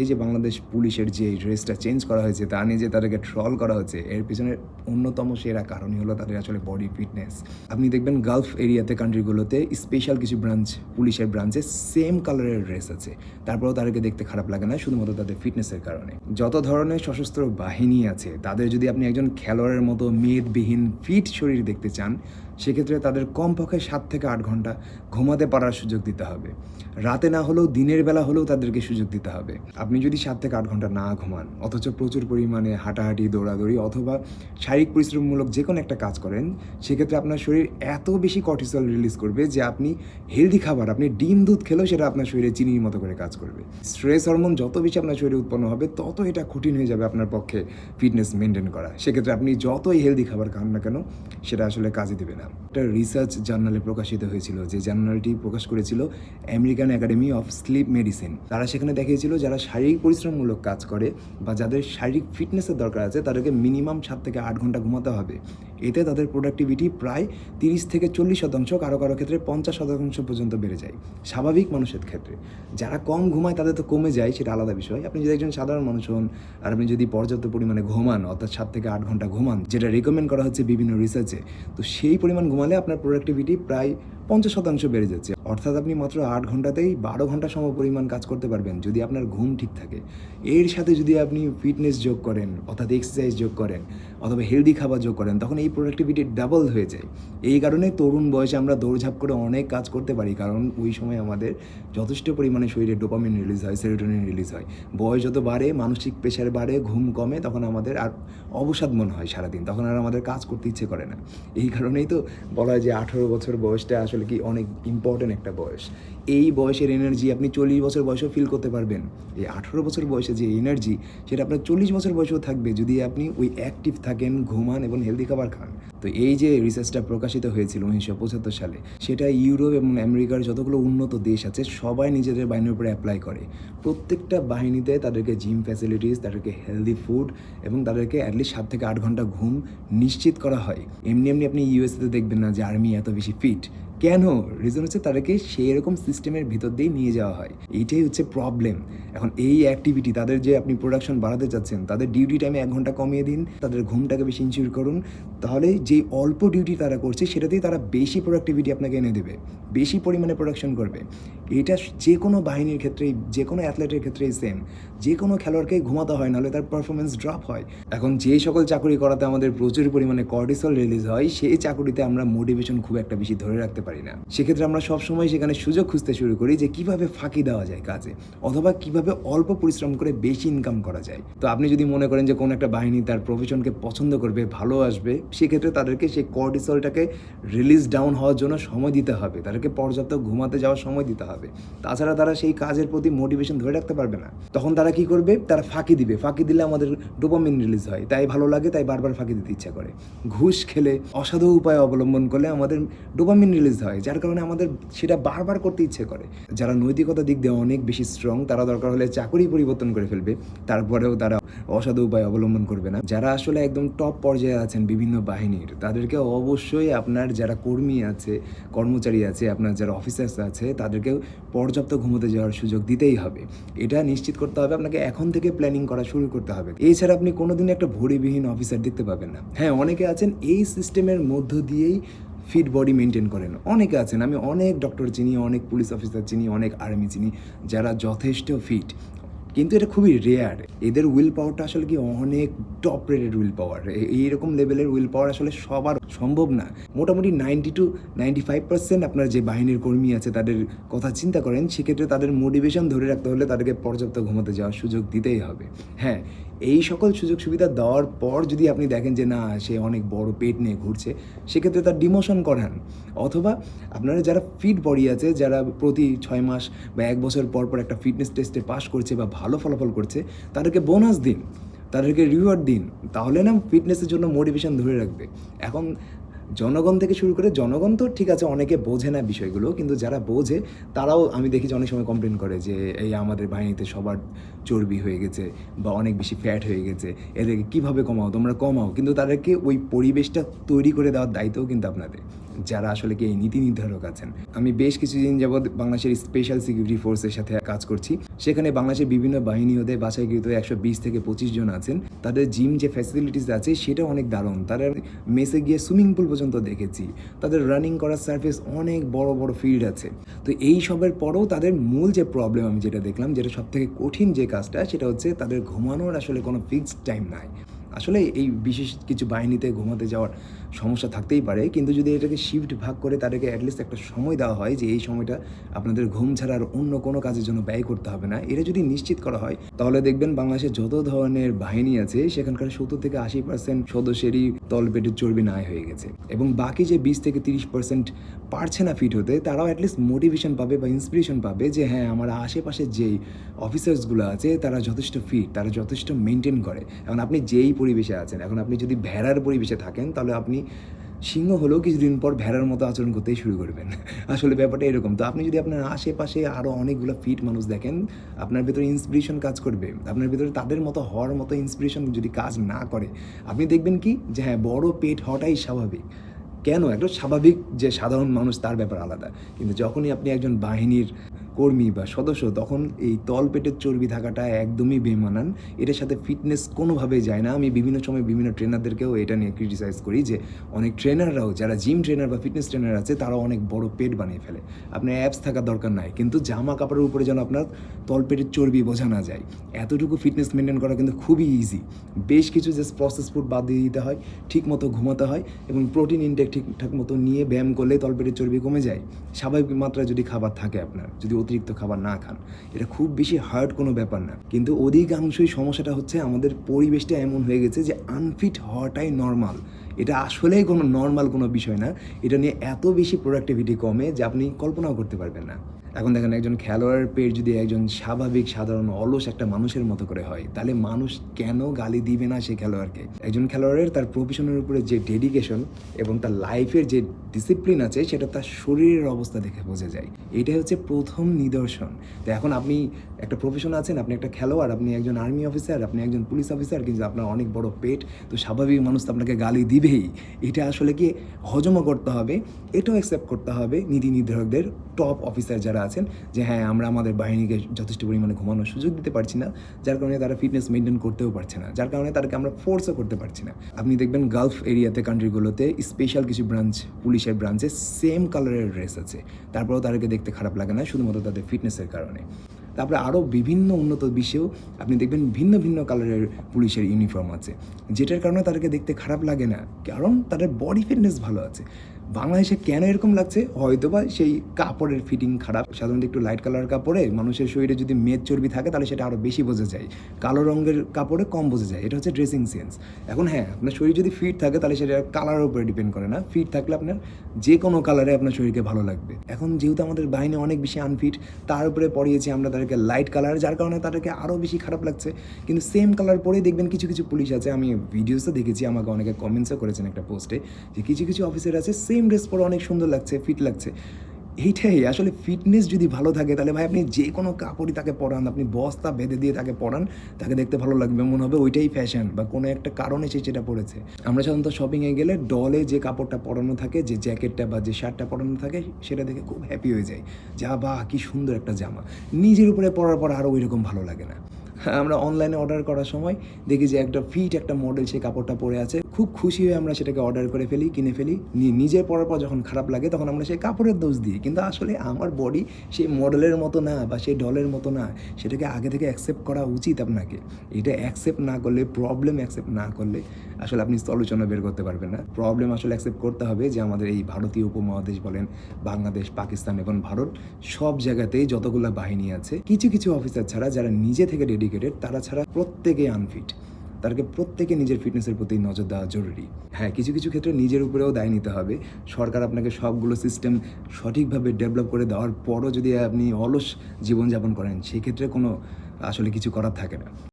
এই যে বাংলাদেশ পুলিশের যে ড্রেসটা চেঞ্জ করা হয়েছে, তা নিয়ে যে তাদেরকে ট্রল করা হচ্ছে, এর পিছনে অন্যতম সেরা কারণই হলো তাদের আসলে বডি ফিটনেস আপনি দেখবেন গালফ এরিয়াতে কান্ট্রিগুলোতে স্পেশাল কিছু ব্রাঞ্চ পুলিশের ব্রাঞ্চে সেম কালারের ড্রেস আছে। তারপরেও তাদেরকে দেখতে খারাপ লাগে না, শুধুমাত্র তাদের ফিটনেসের কারণে। যত ধরনের সশস্ত্র বাহিনী আছে, তাদের যদি আপনি একজন খেলোয়াড়ের মতো মেদবিহীন ফিট শরীর দেখতে চান, সেক্ষেত্রে তাদের কমপক্ষে সাত থেকে আট ঘণ্টা ঘুমাতে পারার সুযোগ দিতে হবে। রাতে না হলেও, দিনের বেলা হলেও তাদেরকে সুযোগ দিতে হবে। আপনি যদি সাত থেকে আট ঘণ্টা না ঘুমান, অথচ প্রচুর পরিমাণে হাঁটাহাঁটি, দৌড়াদৌড়ি অথবা শারীরিক পরিশ্রমমূলক যে কোনো একটা কাজ করেন, সেক্ষেত্রে আপনার শরীর এত বেশি কর্টিসল রিলিজ করবে যে আপনি হেলদি খাবার, আপনি ডিম, দুধ খেলেও সেটা আপনার শরীরে চিনির মতো করে কাজ করবে। স্ট্রেস হরমোন যত বেশি আপনার শরীরে উৎপন্ন হবে, তত এটা কঠিন হয়ে যাবে আপনার পক্ষে ফিটনেস মেনটেন করা। সেক্ষেত্রে আপনি যতই হেলদি খাবার খান না কেন, সেটা আসলে কাজে দেবে না। একটা রিসার্চ জার্নালে প্রকাশিত হয়েছিল, যে জার্নালটি প্রকাশ করেছিল American academy of sleep medicine তারা সেখানে দেখিয়েছিল, যারা শারীরিক পরিশ্রমমূলক কাজ করে বা যাদের শারীরিক ফিটনেসের দরকার আছে, তাদেরকে মিনিমাম সাত থেকে আট ঘণ্টা ঘুমাতে হবে। এতে তাদের প্রোডাক্টিভিটি প্রায় তিরিশ থেকে চল্লিশ শতাংশ, কারও কারও ক্ষেত্রে পঞ্চাশ শতাংশ পর্যন্ত বেড়ে যায়, স্বাভাবিক মানুষের ক্ষেত্রে। যারা কম ঘুমায়, তাদের তো কমে যায়, সেটা আলাদা বিষয়। আপনি যদি একজন সাধারণ মানুষ হন, আর আপনি যদি পর্যাপ্ত পরিমাণে ঘুমান, অর্থাৎ সাত থেকে আট ঘণ্টা ঘুমান, যেটা রেকমেন্ড করা হচ্ছে বিভিন্ন রিসার্চে তো সেই পরিমাণ ঘুমালে আপনার প্রোডাক্টিভিটি প্রায় পঞ্চাশ শতাংশ বেড়ে যাচ্ছে। অর্থাৎ আপনি মাত্র আট ঘন্টাতেই বারো ঘণ্টা সম পরিমাণ কাজ করতে পারবেন যদি আপনার ঘুম ঠিক থাকে। এর সাথে যদি আপনি ফিটনেস যোগ করেন, অর্থাৎ এক্সারসাইজ যোগ করেন, অথবা হেলদি খাবার যোগ করেন, তখন এই প্রোডাক্টিভিটি ডাবল হয়ে যায়। এই কারণে তরুণ বয়সে আমরা দৌড়ঝাঁপ করে অনেক কাজ করতে পারি, কারণ ওই সময় আমাদের যথেষ্ট পরিমাণে শরীরে ডোপামিন রিলিজ হয় সেরোটোনিন রিলিজ হয়। বয়স যত বাড়ে, মানসিক প্রেশার বাড়ে, ঘুম কমে, তখন আমাদের আর অবসাদ মনে হয় সারাদিন, তখন আর আমাদের কাজ করতে ইচ্ছে করে না। এই কারণেই তো বলা হয় যে আঠেরো বছর বয়সটা আসলে কি অনেক ইম্পর্টেন্ট একটা বয়স। এই বয়সের এনার্জি আপনি চল্লিশ বছর বয়সেও ফিল করতে পারবেন। এই আঠেরো বছর বয়সে যে এনার্জি সেটা আপনার চল্লিশ বছর বয়সেও থাকবে যদি আপনি ওই অ্যাক্টিভ থাকেন, ঘুমান এবং হেলদি খাবার খান। তো এই যে রিসার্চটা প্রকাশিত হয়েছিল উনিশশো পঁচাত্তর সালে, সেটা ইউরোপ এবং আমেরিকার যতগুলো উন্নত দেশ আছে, সবাই নিজেদের বাহিনীর উপরে অ্যাপ্লাই করে। প্রত্যেকটা বাহিনীতে তাদেরকে জিম ফ্যাসিলিটিস তাদেরকে হেলদি ফুড এবং তাদেরকে অ্যাটলিস্ট সাত থেকে আট ঘণ্টা ঘুম নিশ্চিত করা হয়। এমনি এমনি আপনি ইউএসএতে দেখবেন না যে আর্মি এত বেশি ফিট কেন? রিজন হচ্ছে তাদেরকে সেই রকম সিস্টেমের ভিতর দিয়েই নিয়ে যাওয়া হয়। এইটাই হচ্ছে প্রবলেম এখন এই অ্যাক্টিভিটি তাদের যে আপনি প্রোডাকশন বাড়াতে চাচ্ছেন, তাদের ডিউটি টাইমে এক ঘণ্টা কমিয়ে দিন, তাদের ঘুমটাকে বেশি ইনশিওর করুন। তাহলে যে অল্প ডিউটি তারা করছে, সেটাতেই তারা বেশি প্রোডাক্টিভিটি আপনাকে এনে দেবে। বেশি পরিমাণে প্রোডাকশন করবে। এটা যে কোনো বাহিনীর ক্ষেত্রেই, যে কোনো অ্যাথলেটের ক্ষেত্রেই সেম যে কোনো খেলোয়াড়কেই ঘুমাতে হয়, নাহলে তার পারফরমেন্স ড্রপ হয়। এখন যে সকল চাকরি করাতে আমাদের প্রচুর পরিমাণে কর্টিসল রিলিজ হয়, সেই চাকরিতে আমরা মোটিভেশন খুব একটা বেশি ধরে রাখতে পারি না। সেক্ষেত্রে আমরা সবসময় সেখানে সুযোগ খুঁজতে শুরু করি যে কীভাবে ফাঁকি দেওয়া যায় কাজে, অথবা কীভাবে অল্প পরিশ্রম করে বেশি ইনকাম করা যায়। তো আপনি যদি মনে করেন যে কোনো একটা বাহিনী তার প্রফেশনকে পছন্দ করবে, ভালো আসবে, সেক্ষেত্রে তাদেরকে সেই কর্টিসলটাকে রিলিজ ডাউন হওয়ার জন্য সময় দিতে হবে। তাদেরকে পর্যাপ্ত ঘুমাতে যাওয়ার সময় দিতে হবে। তাছাড়া তারা সেই কাজের প্রতি মোটিভেশন ধরে রাখতে পারবে না। তখন তারা কি করবে? তারা ফাঁকি দিবে। ফাঁকি দিলে আমাদের ডোপামিন রিলিজ হয়। তাই ভালো লাগে, তাই বারবার ফাঁকি দিতে ইচ্ছা করে। ঘুষ খেলে অসাধু উপায় অবলম্বন করলে আমাদের ডোপামিন রিলিজ হয়, যার কারণে আমাদের সেটা বারবার করতে ইচ্ছে করে। যারা নৈতিকতা দিক দিয়ে অনেক বেশি স্ট্রং তারা দরকার হলে চাকরি পরিবর্তন করে ফেলবে, তারপরেও তারা অসাধু উপায় অবলম্বন করবে না। যারা আসলে একদম টপ পর্যায়ে আছেন বিভিন্ন বাহিনীর, তাদেরকে অবশ্যই আপনার যারা কর্মী আছে, কর্মচারী আছে, আপনার যারা অফিসার্স আছে তাদেরকে পর্যাপ্ত ঘুমোতে যাওয়ার সুযোগ দিতেই হবে। এটা নিশ্চিত করতে হবে, আপনাকে এখন থেকে প্ল্যানিং করা শুরু করতে হবে। এছাড়া আপনি কোনোদিন একটা ভরিবিহীন অফিসার দেখতে পাবেন না। হ্যাঁ অনেকে আছেন এই সিস্টেমের মধ্য দিয়েই ফিট বডি মেনটেন করেন। অনেকে আছেন, আমি অনেক ডক্টর চিনি, অনেক পুলিশ অফিসার চিনি, অনেক আর্মি চিনি, যারা যথেষ্ট ফিট। কিন্তু এটা খুবই রেয়ার এদের উইল পাওয়ারটা আসলে কি অনেক টপ রেটেড উইল পাওয়ার এইরকম লেভেলের উইল পাওয়ার আসলে সবার সম্ভব না। মোটামুটি ninety two ninety five percent আপনার যে বাহিনীর কর্মী আছে, তাদের কথা চিন্তা করেন, সেক্ষেত্রে তাদের মোটিভেশন ধরে রাখতে হলে তাদেরকে পর্যাপ্ত ঘুমাতে যাওয়ার সুযোগ দিতেই হবে। হ্যাঁ এই সকল সুযোগ সুবিধা দেওয়ার পর যদি আপনি দেখেন যে, না, সে অনেক বড় পেট নিয়ে ঘুরছে, সেক্ষেত্রে তার ডিমোশন করান। অথবা আপনারা যারা ফিট বডি আছে, যারা প্রতি ছয় মাস বা এক বছর পর পর একটা ফিটনেস টেস্টে পাস করছে বা ভালো ফলাফল করছে, তাদেরকে বোনাস দিন, তাদেরকে রিওয়ার্ড দিন, তাহলে না ফিটনেসের জন্য মোটিভেশন ধরে রাখবে। এখন জনগণ থেকে শুরু করে জনগণ তো ঠিক আছে, অনেকে বোঝে না বিষয়গুলো, কিন্তু যারা বোঝে, তারাও আমি দেখি যে অনেক সময় কমপ্লেন করে যে, এই আমাদের বাহিনীতে সবার চর্বি হয়ে গেছে বা অনেক বেশি ফ্যাট হয়ে গেছে, এদেরকে কীভাবে কমাও? তোমরা কমাও। কিন্তু তাদেরকে ওই পরিবেশটা তৈরি করে দেওয়ার দায়িত্বও কিন্তু আপনাদের। যারা আসলে কি এই নীতি নির্ধারক আছেন। আমি বেশ কিছুদিন যাবৎ বাংলাদেশের স্পেশাল সিকিউরিটি ফোর্সের সাথে কাজ করছি। সেখানে বাংলাদেশের বিভিন্ন বাহিনী হতে বাছাইকৃত একশো বিশ থেকে পঁচিশ জন আছেন। তাদের জিম যে ফ্যাসিলিটিস আছে সেটা অনেক দারুণ। তারা মেসে গিয়ে সুইমিং পুল পর্যন্ত দেখেছি। তাদের রানিং করার সার্ফেস অনেক বড় বড় ফিল্ড আছে। তো এই সবের পরেও তাদের মূল যে প্রবলেম আমি যেটা দেখলাম, যেটা সব থেকে কঠিন যে কাজটা, সেটা হচ্ছে তাদের ঘুমানোর আসলে কোনো ফিক্সড টাইম নাই। আসলে এই বিশেষ কিছু বাহিনীতে ঘুমাতে যাওয়ার সমস্যা থাকতেই পারে। কিন্তু যদি এটাকে শিফট ভাগ করে তাদেরকে অ্যাটলিস্ট একটা সময় দেওয়া হয় যে এই সময়টা আপনাদের ঘুম ছাড়া আর অন্য কোনো কাজের জন্য ব্যয় করতে হবে না। এটা যদি নিশ্চিত করা হয়, তাহলে দেখবেন বাংলাদেশে যত ধরনের বাহিনী আছে, সেখানকার সত্তর থেকে আশি পার্সেন্ট সদস্যেরই তলপেটের চর্বি নাই হয়ে গেছে। এবং বাকি যে বিশ থেকে তিরিশ পার্সেন্ট পারছে না ফিট হতে, তারাও অ্যাটলিস্ট মোটিভেশন পাবে বা ইন্সপিরেশন পাবে যে হ্যাঁ আমার আশেপাশে যেই অফিসার্সগুলো আছে, তারা যথেষ্ট ফিট তারা যথেষ্ট মেনটেন করে। এখন আপনি যেই পরিবেশে আছেন, এখন আপনি যদি ভেড়ার পরিবেশে থাকেন, তাহলে আপনি সিংহ হলেও কিছুদিন পর ভেড়ার মতো আচরণ করতেই শুরু করবেন। আসলে ব্যাপারটা এরকম। তো আপনি যদি আপনার আশেপাশে আরও অনেকগুলো ফিট মানুষ দেখেন, আপনার ভিতরে ইন্সপিরেশন কাজ করবে। আপনার ভিতরে তাদের মতো হওয়ার মতো ইন্সপিরেশন যদি কাজ না করে, আপনি দেখবেন কি? যে হ্যাঁ বড় পেট হওয়াটাই স্বাভাবিক। কেন? একটা স্বাভাবিক যে সাধারণ মানুষ তার ব্যাপার আলাদা। কিন্তু যখনই আপনি একজন বাহিনীর কর্মী বা সদস্য তখন এই তলপেটের চর্বি থাকাটা একদমই বেমানান। এটার সাথে ফিটনেস কোনোভাবেই যায় না। আমি বিভিন্ন সময় বিভিন্ন ট্রেনারদেরকেও এটা নিয়ে ক্রিটিসাইজ করি যে, অনেক ট্রেনাররাও যারা জিম ট্রেনার বা ফিটনেস ট্রেনার আছে, তারাও অনেক বড় পেট বানিয়ে ফেলে। আপনার অ্যাপস থাকার দরকার নাই। কিন্তু জামা কাপড়ের উপরে যেন আপনার তলপেটের চর্বি বোঝা না যায়, এতটুকু ফিটনেস মেনটেন করা কিন্তু খুবই ইজি বেশ কিছু জাস্ট প্রসেস ফুড বাদ দিয়ে দিতে হয় ঠিক মতো ঘুমাতে হয় এবং প্রোটিন ইনটেক ঠিকঠাক মতো নিয়ে ব্যায়াম করলে তলপেটের চর্বি কমে যায়। স্বাভাবিক মাত্রায় যদি খাবার থাকে আপনার, যদি অতিরিক্ত খাবার না খান। এটা খুব বেশি হার্ড কোনো ব্যাপার না। কিন্তু অধিকাংশই সমস্যাটা হচ্ছে আমাদের পরিবেশটা এমন হয়ে গেছে যে আনফিট হওয়াটাই নর্মাল এটা আসলেই কোনো নর্মাল কোনো বিষয় না। এটা নিয়ে এত বেশি প্রোডাক্টিভিটি কমে যে আপনি কল্পনাও করতে পারবেন না। এখন দেখেন একজন খেলোয়াড়ের পেট যদি একজন স্বাভাবিক, সাধারণ, অলস একটা মানুষের মতো করে হয়, তাহলে মানুষ কেন গালি দিবে না সেই খেলোয়াড়কে? একজন খেলোয়াড়ের তার প্রফেশনের উপরে যে ডেডিকেশন এবং তার লাইফের যে ডিসিপ্লিন আছে, সেটা তার শরীরের অবস্থা দেখে বোঝা যায়। এটাই হচ্ছে প্রথম নিদর্শন। তো এখন আপনি একটা প্রফেশন আছেন, আপনি একটা খেলোয়াড়, আপনি একজন আর্মি অফিসার আপনি একজন পুলিশ অফিসার কিন্তু আপনার অনেক বড় পেট, তো স্বাভাবিক মানুষ তো আপনাকে গালি দিবেই। এটা আসলে কি হজমও করতে হবে? এটাও অ্যাকসেপ্ট করতে হবে নীতি নির্ধারকদের টপ অফিসার যারা আছেন যে হ্যাঁ আমরা আমাদের বাহিনীকে যথেষ্ট পরিমাণে ঘুমানোর সুযোগ দিতে পারছি না। যার কারণে তারা ফিটনেস মেনটেন করতেও পারছে না। যার কারণে তাদেরকে আমরা ফোর্সও করতে পারছি না। আপনি দেখবেন গালফ এরিয়াতে কান্ট্রিগুলোতে স্পেশাল কিছু ব্রাঞ্চ পুলিশের ব্রাঞ্চে সেম কালারের ড্রেস আছে। তারপরেও তাদেরকে দেখতে খারাপ লাগে না, শুধুমাত্র তাদের ফিটনেসের কারণে। তারপরে আরও বিভিন্ন উন্নত বিশ্বেও আপনি দেখবেন ভিন্ন ভিন্ন কালারের পুলিশের ইউনিফর্ম আছে। যেটার কারণে তাদেরকে দেখতে খারাপ লাগে না। কারণ তাদের বডি ফিটনেস ভালো আছে। বাংলাদেশে কেন এরকম লাগছে? হয়তো বা সেই কাপড়ের ফিটিং খারাপ। সাধারণত একটু লাইট কালার কাপড়ে মানুষের শরীরে যদি মেদ চর্বি থাকে, তাহলে সেটা আরও বেশি বোঝা যায়। কালো রঙের কাপড়ে কম বোঝা যায়। এটা হচ্ছে ড্রেসিং সেন্স এখন হ্যাঁ আপনার শরীর যদি ফিট থাকে, তাহলে সেটা কালারের উপরে ডিপেন্ড করে না। ফিট থাকলে আপনার যে কোনো কালারে আপনার শরীরকে ভালো লাগবে। এখন যেহেতু আমাদের বাহিনী অনেক বেশি আনফিট তার উপরে পড়িয়েছি আমরা তাদেরকে লাইট কালার যার কারণে তাদেরকে আরও বেশি খারাপ লাগছে। কিন্তু সেম কালার পরেই দেখবেন কিছু কিছু পুলিশ আছে। আমি ভিডিওসও দেখেছি, আমাকে অনেকে কমেন্টসও করেছেন একটা পোস্টে যে কিছু কিছু অফিসার আছে সেম ড্রেস পরে অনেক সুন্দর লাগছে ফিট লাগছে। এইটাই, আসলে ফিটনেস যদি ভালো থাকে, তাহলে ভাই আপনি যে কোনো কাপড়ই তাকে পরান, আপনি বস্তা বেঁধে দিয়ে তাকে পরান, তাকে দেখতে ভালো লাগবে, মনে হবে ওইটাই ফ্যাশন বা কোনো একটা কারণে সে সেটা পড়েছে আমরা সাধারণত শপিংয়ে গেলে ডলে যে কাপড়টা পরানো থাকে, যে জ্যাকেটটা বা যে শার্টটা পরানো থাকে, সেটা দেখে খুব হ্যাপি হয়ে যায়। যা বা কি সুন্দর একটা জামা। নিজের উপরে পরার পর আরও ওই রকম ভালো লাগে না। আমরা অনলাইনে অর্ডার করার সময় দেখি যে একটা ফিট একটা মডেল সেই কাপড়টা পরে আছে। খুব খুশি হয়ে আমরা সেটাকে অর্ডার করে ফেলি, কিনে ফেলি। নিজে পরার পর যখন খারাপ লাগে তখন আমরা সেই কাপড়ের দোষ দিই। কিন্তু আসলে আমার বডি সেই মডেলের মতো না বা সেই ডলের মতো না। সেটাকে আগে থেকে অ্যাকসেপ্ট করা উচিত আপনাকে। এটা অ্যাকসেপ্ট না করলে প্রবলেম অ্যাকসেপ্ট না করলে আসলে আপনি সলিউশনও বের করতে পারবেন না। প্রবলেম আসলে অ্যাকসেপ্ট করতে হবে যে আমাদের এই ভারতীয় উপমহাদেশ বলেন, বাংলাদেশ, পাকিস্তান এবং ভারত সব জায়গাতেই যতগুলো বাহিনী আছে, কিছু কিছু অফিসার ছাড়া যারা নিজে থেকে ডেডিকেটেড তারা ছাড়া প্রত্যেকে আনফিট তাদেরকে প্রত্যেকে নিজের ফিটনেসের প্রতি নজর দেওয়া জরুরি। হ্যাঁ কিছু কিছু ক্ষেত্রে নিজের উপরেও দায় নিতে হবে। সরকার আপনাকে সবগুলো সিস্টেম সঠিকভাবে ডেভেলপ করে দেওয়ার পরও যদি আপনি অলস জীবনযাপন করেন, সেক্ষেত্রে কোনো আসলে কিছু করার থাকে না।